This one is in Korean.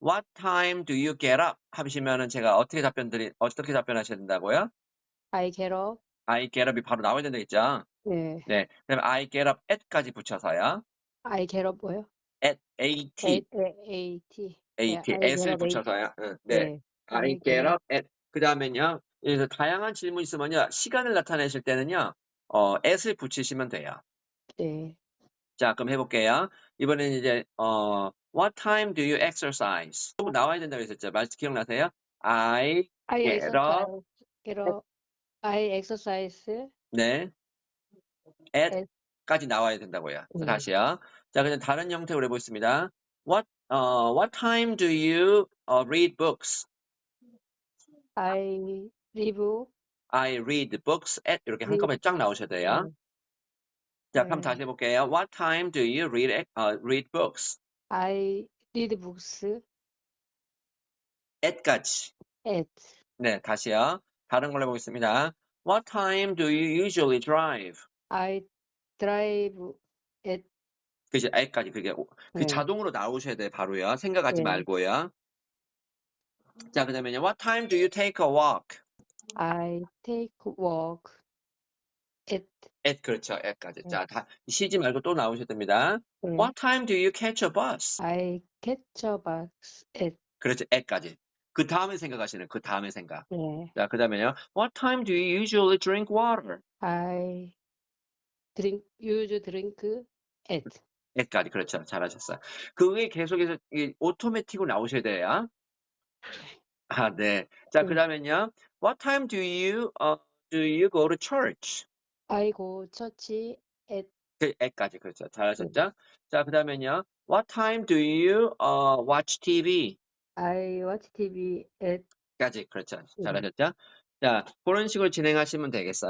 What time do you get up? 하시면은 제가 어떻게 답변 드리, 어떻게 답변하셔야 된다고요? I get up. I get up이 바로 나와야 된다겠죠? 네. 네. 그다음에 I get up at까지 붙여서요. I get up 뭐요? at, at, A, A, T. 네, at, get at을 붙여서요. 응, 네. 네. I get up at. 그 다음에는요, 여기서 다양한 질문 있으면요, 시간을 나타내실 때는요, 어, at을 붙이시면 돼요. 네. 자, 그럼 해볼게요. 이번에는 이제, 어, what time do you exercise? 또 나와야 된다고 했었죠. 말 기억나세요? I, I Get exercise. Get up. I exercise. 네. At. at까지 나와야 된다고요. 네. 다시요. 자, 그냥 다른 형태로 해보겠습니다. What, 어, what time do you uh, read books? I live. I read books at 이렇게 read 한꺼번에 쫙 나오셔야 돼요. 네. 자, 그럼 네. 다시 해볼게요. What time do you read uh, read books? I read books at까지. at. 네, 다시요. 다른 걸로 해보겠습니다. What time do you usually drive? I drive at. 그죠? at까지. 그게 오- 그 네. 자동으로 나오셔야 돼요. 바로요. 생각하지 네. 말고요. 자, 그 다음에요. What time do you take a walk? I take walk at. at 그렇죠. at까지. 네. 자, 다 쉬지 말고 또 나오셔야 됩니다. 네. What time do you catch a bus? I catch a bus at. 그렇죠. at까지. 그 다음에 생각하시는 그 다음에 생각. 네. 자, 그 다음에요. What time do you usually drink water? I drink use drink at. at까지. 그렇죠. 잘하셨어요. 그 위에 계속해서 이 오토매틱으로 나오셔야 돼요. 아, 네. 자, 그 네. 다음에는요. What time do you, uh, do you go to church? I go church at. 그 at까지. 그렇죠. 잘하셨죠? 자, 그 다음에는요. What time do you, uh, watch TV? I watch TV at. 까지. 그렇죠. 네. 잘하셨죠? 자, 그런 식으로 진행하시면 되겠어요.